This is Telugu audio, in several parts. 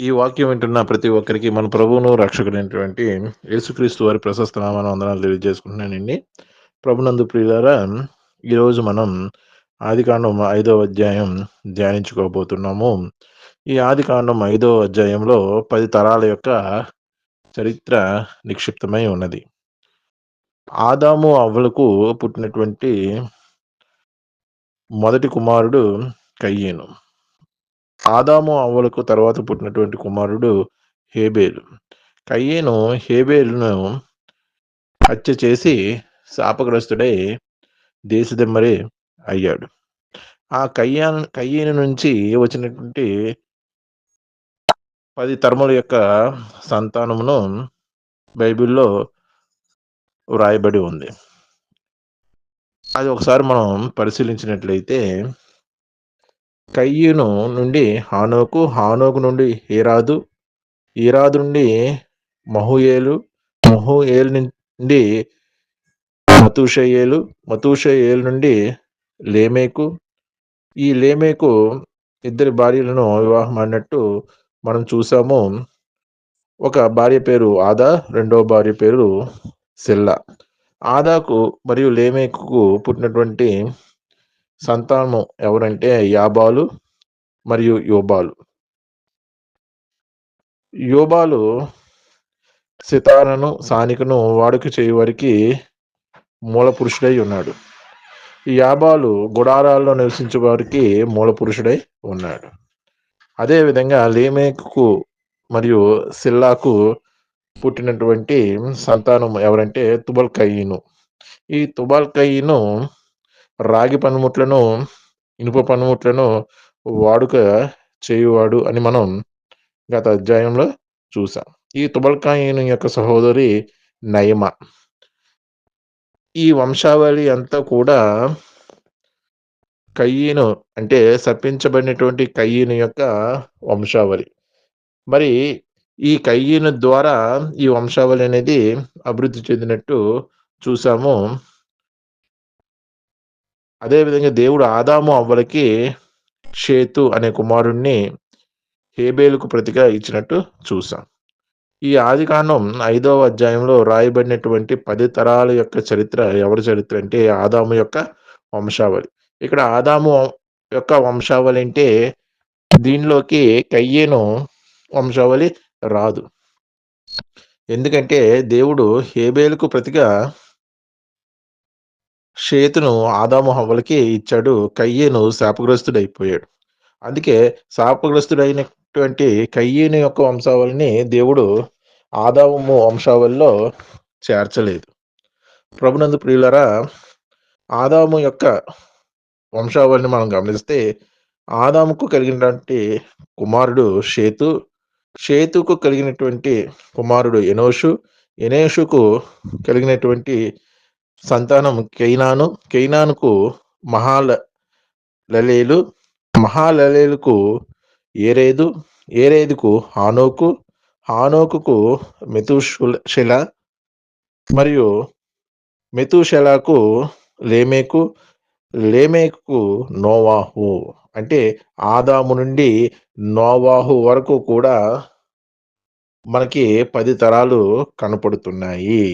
ఈ వాక్యం వింటున్న ప్రతి ఒక్కరికి మన ప్రభువును రక్షకుడైనటువంటి యేసుక్రీస్తు వారి ప్రశస్త నామాన వందనాలు తెలియజేసుకుంటున్నానండి ప్రభునందు ప్రియులారా ఈరోజు మనం ఆదికాండం ఐదవ అధ్యాయం ధ్యానించుకోబోతున్నాము. ఈ ఆదికాండం ఐదవ అధ్యాయంలో పది తరాల యొక్క చరిత్ర నిక్షిప్తమై ఉన్నది. ఆదాము అవ్వలకు పుట్టినటువంటి మొదటి కుమారుడు కయ్యేను. ఆదాము అవ్వలకు తర్వాత పుట్టినటువంటి కుమారుడు హేబేలు. కయ్యేను హేబేలును హత్య చేసి శాపగ్రస్తుడై దేశదెమ్మరే అయ్యాడు. ఆ కయ్యా కయ్యేను నుంచి వచ్చినటువంటి పది తరముల యొక్క సంతానమును బైబిల్లో వ్రాయబడి ఉంది. అది ఒకసారి మనం పరిశీలించినట్లయితే కయ్యూను నుండి హానోకు హానోకు నుండి ఈరాదు ఈరాదు నుండి మహుయేలు మహుయేలు నుండి మతూషయేలు మతూషయేలు నుండి లేమేకు. ఈ లేమేకు ఇద్దరి భార్యలను వివాహం అన్నట్టు మనం చూసాము. ఒక భార్య పేరు ఆదా రెండవ భార్య పేరు సెల్ల. ఆదాకు మరియు లేమేకు పుట్టినటువంటి సంతానం ఎవరంటే యాబాలు మరియు యోబాలు. యోబాలు సితారను సానికను వాడుక చేయవారికి మూల పురుషుడై ఉన్నాడు. ఈ యాబాలు గుడారాల్లో నివసించే వారికి మూల పురుషుడై ఉన్నాడు అదేవిధంగా లేమేకు మరియు సిల్లాకు పుట్టినటువంటి సంతానం ఎవరంటే తుబల్ కయ్యను ఈ తుబల్ కయ్యను రాగి పనిముట్లను ఇనుప పనిముట్లను వాడుక చేయువాడు అని మనం గత అధ్యాయంలో చూసాం. ఈ తుబల్కాయను యొక్క సహోదరి నయమ. ఈ వంశావళి అంతా కూడా కయ్యను అంటే శపించబడినటువంటి కయ్యను యొక్క వంశావళి. మరి ఈ కయ్యను ద్వారా ఈ వంశావళి అనేది అభివృద్ధి చెందినట్టు చూసాము. అదేవిధంగా దేవుడు ఆదాము అవ్వలకి షేతు అనే కుమారుణ్ణి హేబేలుకు ప్రతిగా ఇచ్చినట్టు చూసాం. ఈ ఆదికాండం ఐదవ అధ్యాయంలో రాయబడినటువంటి పది తరాల యొక్క చరిత్ర ఎవరి చరిత్ర అంటే ఆదాము యొక్క వంశావళి. ఇక్కడ ఆదాము యొక్క వంశావళి అంటే దీనిలోకి కయ్యేను వంశావళి రాదు. ఎందుకంటే దేవుడు హేబేలుకు ప్రతిగా షేతును ఆదాము హవ్వలకి ఇచ్చాడు. కయ్యేను శాపగ్రస్తుడైపోయాడు. అందుకే శాపగ్రస్తుడైనటువంటి కయ్యేను యొక్క వంశావళిని దేవుడు ఆదాము వంశావళిలో చేర్చలేదు. ప్రభునందు ప్రియులరా ఆదాము యొక్క వంశావళిని మనం గమనిస్తే ఆదాముకు కలిగినటువంటి కుమారుడు షేతు షేతుకు కలిగినటువంటి కుమారుడు ఎనోషు ఎనేషుకు కలిగినటువంటి సంతానం కెయినాను కెయినానుకు మహాల లలేలు మహాలలేలుకు ఏరేదు ఏరేదుకు హానోకు హానోకుకు మెతుషుల మరియు మెతుషలకు లేమేకు లేమేకు నోవాహు అంటే ఆదాము నుండి నోవాహు వరకు కూడా మనకి పది తరాలు కనపడుతున్నాయి.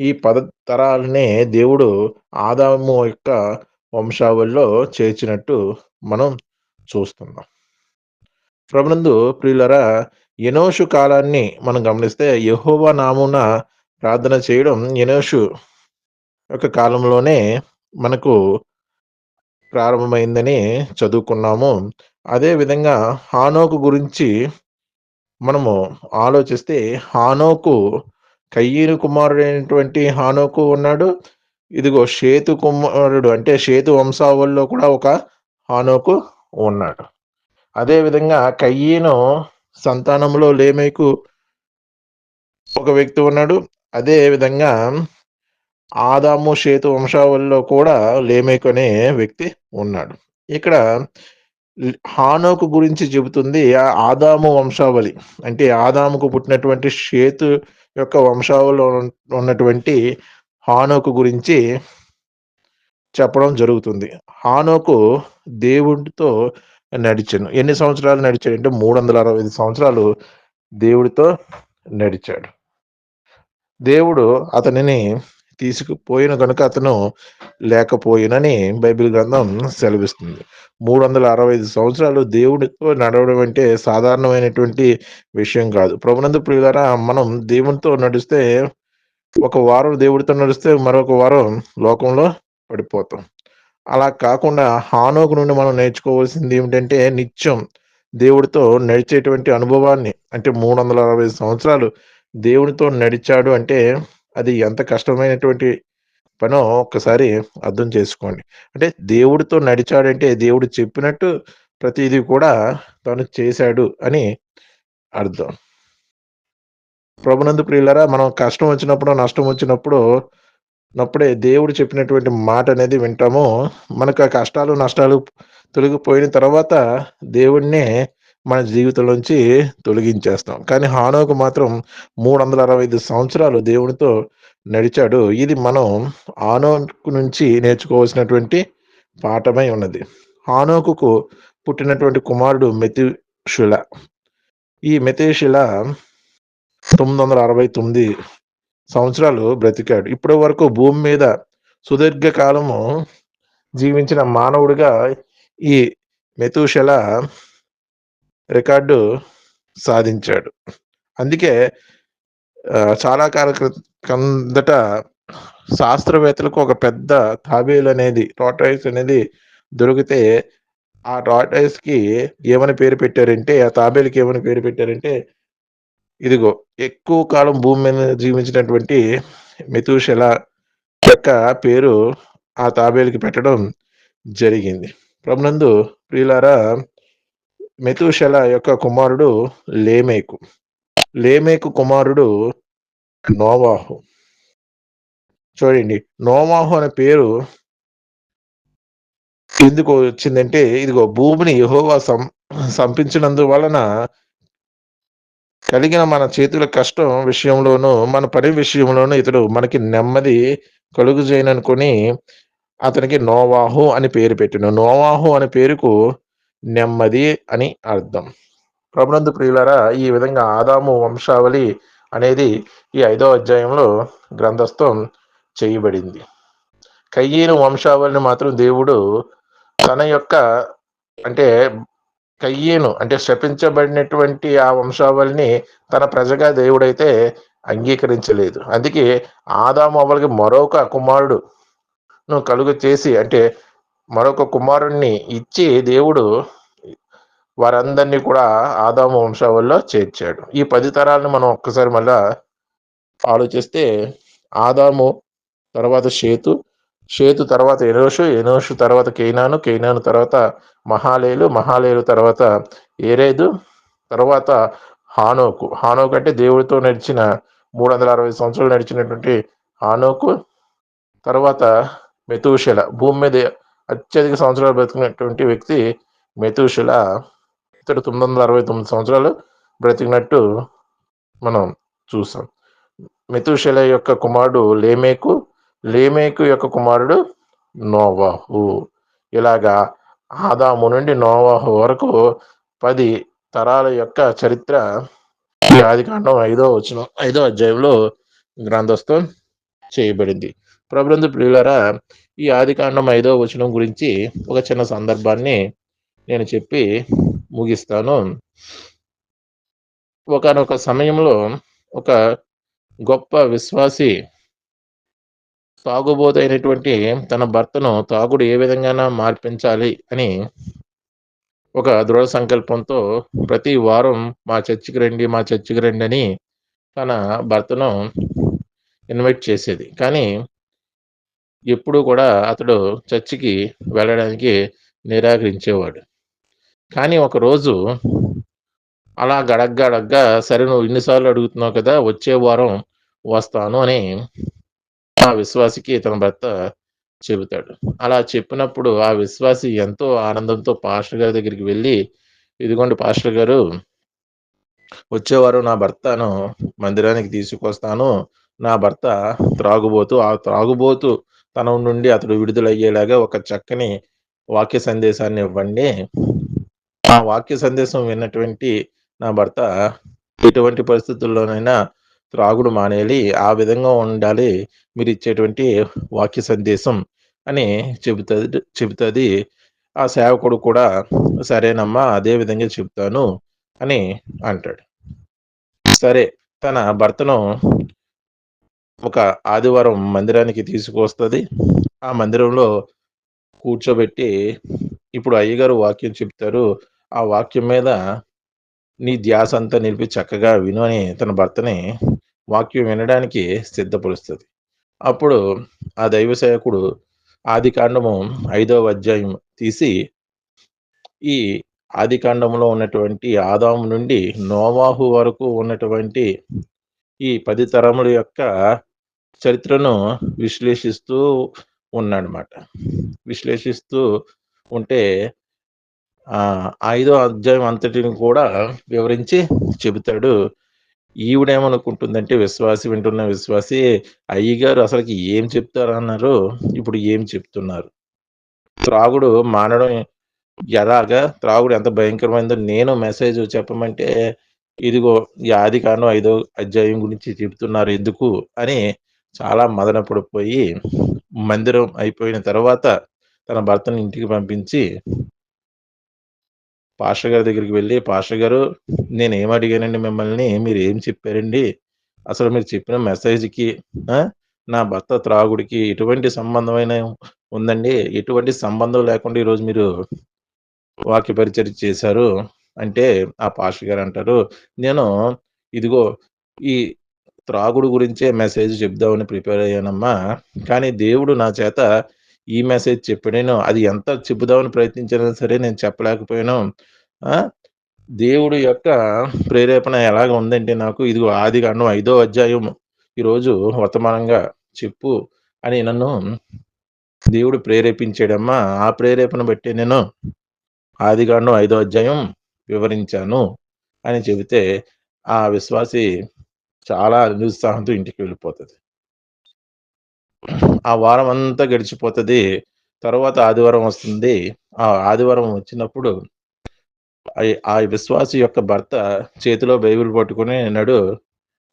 ఈ పద తరాలనే దేవుడు ఆదాము యొక్క వంశావళిలో చేర్చినట్టు మనం చూస్తున్నాం. ప్రభునందు ప్రియులరా ఎనోషు కాలాన్ని మనం గమనిస్తే యహోవా నామున ప్రార్థన చేయడం ఎనోషు యొక్క కాలంలోనే మనకు ప్రారంభమైందని చదువుకున్నాము. అదేవిధంగా హానోకు గురించి మనము ఆలోచిస్తే హానోకు కయ్యీను కుమారుడైనటువంటి హానోకు ఉన్నాడు. ఇదిగో షేతు కుమారుడు అంటే షేతు వంశావళిలో కూడా ఒక హానోకు ఉన్నాడు. అదేవిధంగా కయ్యీను సంతానంలో లేమేకు ఒక వ్యక్తి ఉన్నాడు. అదే విధంగా ఆదాము షేతు వంశావళిలో కూడా లేమేకు అనే వ్యక్తి ఉన్నాడు. ఇక్కడ హానోకు గురించి చెబుతుంది ఆదాము వంశావళి. అంటే ఆదాముకు పుట్టినటువంటి షేతు యొక్క వంశావళిలో ఉన్నటువంటి హానోకు గురించి చెప్పడం జరుగుతుంది. హానోకు దేవుడితో నడిచాను ఎన్ని సంవత్సరాలు నడిచాడు అంటే మూడు వందల అరవై ఐదు సంవత్సరాలు దేవుడితో నడిచాడు. దేవుడు అతనిని తీసుకుపోయిన కనుక అతను లేకపోయినని బైబిల్ గ్రంథం సెలవిస్తుంది. మూడు వందల అరవై ఐదు సంవత్సరాలు దేవుడితో నడవడం అంటే సాధారణమైనటువంటి విషయం కాదు. ప్రభునందు ప్రియులారా మనం దేవునితో నడిస్తే ఒక వారం దేవుడితో నడిస్తే మరొక వారం లోకంలో పడిపోతాం. అలా కాకుండా హానోకు నుండి మనం నేర్చుకోవాల్సింది ఏమిటంటే నిత్యం దేవుడితో నడిచేటువంటి అనుభవాన్ని. అంటే మూడు వందల అరవై సంవత్సరాలు దేవునితో నడిచాడు అంటే అది ఎంత కష్టమైనటువంటి పనో ఒక్కసారి అర్థం చేసుకోండి. అంటే దేవుడితో నడిచాడంటే దేవుడు చెప్పినట్టు ప్రతిదీ కూడా తను చేశాడు అని అర్థం. ప్రభునందు ప్రియులరా మనం కష్టం వచ్చినప్పుడు నష్టం వచ్చినప్పుడు నప్పుడే దేవుడు చెప్పినటువంటి మాట అనేది వింటాము. మనకు ఆ కష్టాలు నష్టాలు తొలగిపోయిన తర్వాత దేవుణ్ణి మన జీవితంలోంచి తొలగించేస్తాం. కానీ హానోకు మాత్రం మూడు వందల అరవై ఐదు సంవత్సరాలు దేవునితో నడిచాడు. ఇది మనం హానోకు నుంచి నేర్చుకోవాల్సినటువంటి పాఠమై ఉన్నది. హానోకుకు పుట్టినటువంటి కుమారుడు మెతిషుల. ఈ మెతేషుల తొమ్మిది వందల అరవై తొమ్మిది సంవత్సరాలు బ్రతికాడు. ఇప్పటి వరకు భూమి మీద సుదీర్ఘ కాలము జీవించిన మానవుడిగా ఈ మెతుషల రికార్డు సాధించాడు. అందుకే చాలా కాల కిందట శాస్త్రవేత్తలకు ఒక పెద్ద తాబేలు అనేది టాటాయిస్ అనేది దొరికితే ఆ టాటాయిస్కి ఏమని పేరు పెట్టారంటే ఆ తాబేలుకి ఏమని పేరు పెట్టారంటే ఇదిగో ఎక్కువ కాలం భూమి మీద జీవించినటువంటి మెతుషల యొక్క పేరు ఆ తాబేలుకి పెట్టడం జరిగింది. ప్రభునందు ప్రియులారా మెతుషల యొక్క కుమారుడు లేమేకు. లేమేకు కుమారుడు నోవాహు. చూడండి నోవాహు అనే పేరు ఎందుకు వచ్చిందంటే ఇదిగో భూమిని యహోవా సం సంపించినందు వలన కలిగిన మన చేతుల కష్టం విషయంలోనూ మన పని విషయంలోనూ ఇతడు మనకి నెమ్మది కలుగు చేయననుకొని అతనికి నోవాహు అని పేరు పెట్టిన నోవాహు అనే పేరుకు నెమ్మది అని అర్థం. ప్రభునందు ప్రియులరా ఈ విధంగా ఆదాము వంశావళి అనేది ఈ ఐదో అధ్యాయంలో గ్రంథస్థం చేయబడింది. కయ్యేను వంశావళిని మాత్రం దేవుడు తన యొక్క అంటే కయ్యేను అంటే శపించబడినటువంటి ఆ వంశావళిని తన ప్రజగా దేవుడైతే అంగీకరించలేదు. అందుకే ఆదాము అవ్వలకి మరొక కుమారుడు కలుగు చేసి అంటే మరొక కుమారుణ్ణి ఇచ్చి దేవుడు వారందరినీ కూడా ఆదాము వంశావళిలో చేర్చాడు. ఈ పది తరాలను మనం ఒక్కసారి మళ్ళా ఆలోచిస్తే ఆదాము తర్వాత షేతు షేతు తర్వాత ఎనోషు ఎనోషు తర్వాత కేనాను కేనాను తర్వాత మహాలేలు మహాలేలు తర్వాత ఏరేదు తర్వాత హానోకు. హానోకు అంటే దేవుడితో నడిచిన మూడు వందల అరవై సంవత్సరాలు నడిచినటువంటి హానోకు తర్వాత మెతూషల. భూమి మీద అత్యధిక సంవత్సరాలు బ్రతికినటువంటి వ్యక్తి మెతుషుల ఇతడు తొమ్మిది వందల అరవై తొమ్మిది సంవత్సరాలు బ్రతికినట్టు మనం చూసాం. మెతుషల యొక్క కుమారుడు లేమేకు లేమేకు యొక్క కుమారుడు నోవాహు. ఇలాగా ఆదాము నుండి నోవాహు వరకు పది తరాల యొక్క చరిత్ర ఈ ఆదికాండం ఐదో వచ్చిన ఐదో అధ్యాయంలో గ్రంథస్థం చేయబడింది. ప్రభుత్వ ప్రియులరా ఈ ఆదికాండం ఐదో వచనం గురించి ఒక చిన్న సందర్భాన్ని నేను చెప్పి ముగిస్తాను. ఒకనొక సమయంలో ఒక గొప్ప విశ్వాసి తాగుబోతైనటువంటి తన భర్తను తాగుడు ఏ విధంగా మార్పించాలి అని ఒక దృఢ సంకల్పంతో ప్రతి వారం మా చర్చికి రండి మా చర్చికి రండి అని తన భర్తను ఇన్వైట్ చేసేది. కానీ ఎప్పుడూ కూడా అతడు చర్చికి వెళ్ళడానికి నిరాకరించేవాడు. కానీ ఒకరోజు అలా గడగ్గడగ్గా సరే నువ్వు ఇన్నిసార్లు అడుగుతున్నావు కదా వచ్చే వారం వస్తాను అని ఆ విశ్వాసికి తన భర్త చెబుతాడు. అలా చెప్పినప్పుడు ఆ విశ్వాసి ఎంతో ఆనందంతో పాస్టర్ గారి దగ్గరికి వెళ్ళి ఇదిగోండి పాస్టర్ గారు వచ్చేవారు నా భర్తను మందిరానికి తీసుకొస్తాను. నా భర్త త్రాగుబోతు ఆ త్రాగుబోతు తన నుండి అతడు విడుదలయ్యేలాగా ఒక చక్కని వాక్య సందేశాన్ని ఇవ్వండి. ఆ వాక్య సందేశం విన్నటువంటి నా భర్త ఎటువంటి పరిస్థితుల్లోనైనా త్రాగుడు మానేయాలి ఆ విధంగా ఉండాలి మీరు ఇచ్చేటువంటి వాక్య సందేశం అని చెబుతుంది చెబుతుంది. ఆ సేవకుడు కూడా సరేనమ్మా అదే విధంగా చెప్తాను అని అంటాడు. సరే తన భర్తను ఒక ఆదివారం మందిరానికి తీసుకువస్తుంది. ఆ మందిరంలో కూర్చోబెట్టి ఇప్పుడు అయ్యగారు వాక్యం చెప్తారు. ఆ వాక్యం మీద నీ ధ్యాస అంతా నిలిపి చక్కగా విను అని తన భర్తని వాక్యం వినడానికి సిద్ధపరుస్తుంది. అప్పుడు ఆ దైవ సేవకుడు ఆది కాండము ఐదవ అధ్యాయం తీసి ఈ ఆది కాండంలో ఉన్నటువంటి ఆదాము నుండి నోవాహు వరకు ఉన్నటువంటి ఈ పది తరముల యొక్క చరిత్రను విశ్లేషిస్తూ ఉన్నాడనమాట విశ్లేషిస్తూ ఉంటే ఐదో అధ్యాయం అంతటిని కూడా వివరించి చెబుతాడు. ఈవిడేమనుకుంటుందంటే విశ్వాసి వింటున్న విశ్వాసి అయ్యగారు అసలుకి ఏం చెప్తారు అన్నారు ఇప్పుడు ఏం చెప్తున్నారు? త్రాగుడు మానడం ఎలాగా? త్రాగుడు ఎంత భయంకరమైందో నేను మెసేజ్ చెప్పమంటే ఇదిగో యాది కాను ఐదో అధ్యాయం గురించి చెబుతున్నారు ఎందుకు అని చాలా మదన పడిపోయి మందిరం అయిపోయిన తర్వాత తన భర్తను ఇంటికి పంపించి పాస్టర్ గారి దగ్గరికి వెళ్ళి పాస్టర్ గారు నేను ఏం అడిగానండి మిమ్మల్ని? మీరు ఏం చెప్పారండి? అసలు మీరు చెప్పిన మెసేజ్కి నా భర్త త్రాగుడికి ఎటువంటి సంబంధమైన ఉందండి? ఎటువంటి సంబంధం లేకుండా ఈరోజు మీరు వాక్య పరిచయం చేశారు? అంటే ఆ పాస్టర్ గారు అంటారు నేను ఇదిగో ఈ త్రాగుడు గురించే మెసేజ్ చెప్దామని ప్రిపేర్ అయ్యానమ్మా. కానీ దేవుడు నా చేత ఈ మెసేజ్ చెప్పాను అది ఎంత చెబుదామని ప్రయత్నించినా సరే నేను చెప్పలేకపోయాను. దేవుడు యొక్క ప్రేరేపణ ఎలాగ ఉందంటే నాకు ఇదిగో ఆది కాండం ఐదో అధ్యాయం ఈరోజు వర్తమానంగా చెప్పు అని నన్ను దేవుడు ప్రేరేపించాడమ్మా. ఆ ప్రేరేపణ బట్టి నేను ఆదికాండం ఐదో అధ్యాయం వివరించాను అని చెబితే ఆ విశ్వాసి చాలా నిరుత్సాహంతో ఇంటికి వెళ్ళిపోతుంది. ఆ వారం అంతా గడిచిపోతుంది. తర్వాత ఆదివారం వస్తుంది. ఆ ఆదివారం వచ్చినప్పుడు ఆ విశ్వాసి యొక్క భర్త చేతిలో బైబిల్ పట్టుకుని నడు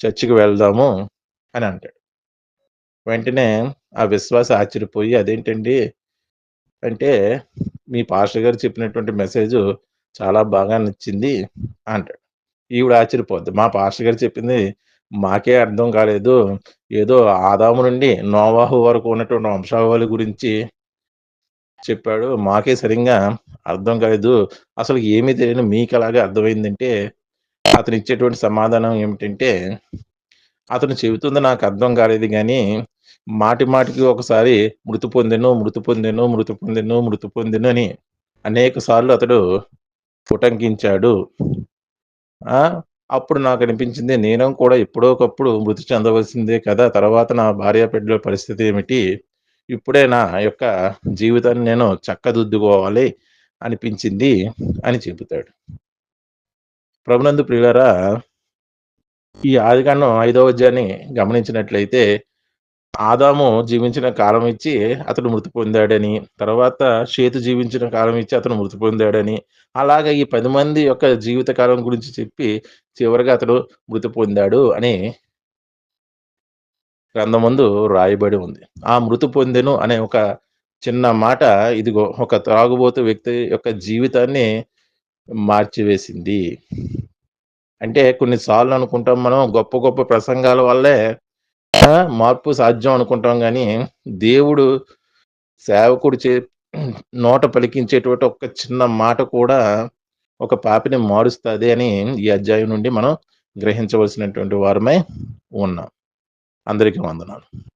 చర్చికి వెళ్దాము అని అంటాడు. వెంటనే ఆ విశ్వాస ఆశ్చర్యపోయి అదేంటండి? అంటే మీ పాస్టర్ గారు చెప్పినటువంటి మెసేజ్ చాలా బాగా నచ్చింది అంటాడు. ఈవిడ ఆశ్చర్యపోద్ది. మా పాస్టర్ గారు చెప్పింది మాకే అర్థం కాలేదు. ఏదో ఆదాము నుండి నోవాహు వరకు ఉన్నటువంటి వంశావళి గురించి చెప్పాడు. మాకే సరిగ్గా అర్థం కాలేదు. అసలు ఏమీ తెలియని మీకు అలాగే అర్థమైందంటే అతను ఇచ్చేటువంటి సమాధానం ఏమిటంటే అతను చెబుతుంది నాకు అర్థం కాలేదు కానీ మాటి మాటికి ఒకసారి మృతి పొందెను మృతి పొందెను మృతి పొందెను మృతి పొందెను అని అనేక సార్లు అతడు పుటంకించాడు. అప్పుడు నాకు అనిపించింది నేను కూడా ఎప్పుడో ఒకప్పుడు మృతి చెందవలసిందే కదా. తర్వాత నా భార్య బిడ్డల పరిస్థితి ఏమిటి? ఇప్పుడే నా యొక్క జీవితాన్ని నేను చక్కదిద్దుకోవాలి అనిపించింది అని చెబుతాడు. ప్రభునందు ప్రియులరా ఈ ఆదికాండం ఐదవ అధ్యాయాన్ని గమనించినట్లయితే ఆదాము జీవించిన కాలం ఇచ్చి అతడు మృతి పొందాడని తర్వాత షేతు జీవించిన కాలం ఇచ్చి అతను మృతి పొందాడని అలాగ ఈ పది మంది యొక్క జీవిత కాలం గురించి చెప్పి చివరిగా అతడు మృతి పొందాడు అని గ్రంథమందు రాయబడి ఉంది. ఆ మృతి పొందెను అనే ఒక చిన్న మాట ఇదిగో ఒక త్రాగుబోతు వ్యక్తి యొక్క జీవితాన్ని మార్చివేసింది. అంటే కొన్నిసార్లు అనుకుంటాం మనం గొప్ప గొప్ప ప్రసంగాల వల్లే మార్పు సాధ్యం అనుకుంటాం కానీ దేవుడు సేవకుడు చే నోట పలికించేటువంటి ఒక చిన్న మాట కూడా ఒక పాపిని మారుస్తుంది అని ఈ అధ్యాయం నుండి మనం గ్రహించవలసినటువంటి వారమై ఉన్నాం. అందరికీ వందనాలు.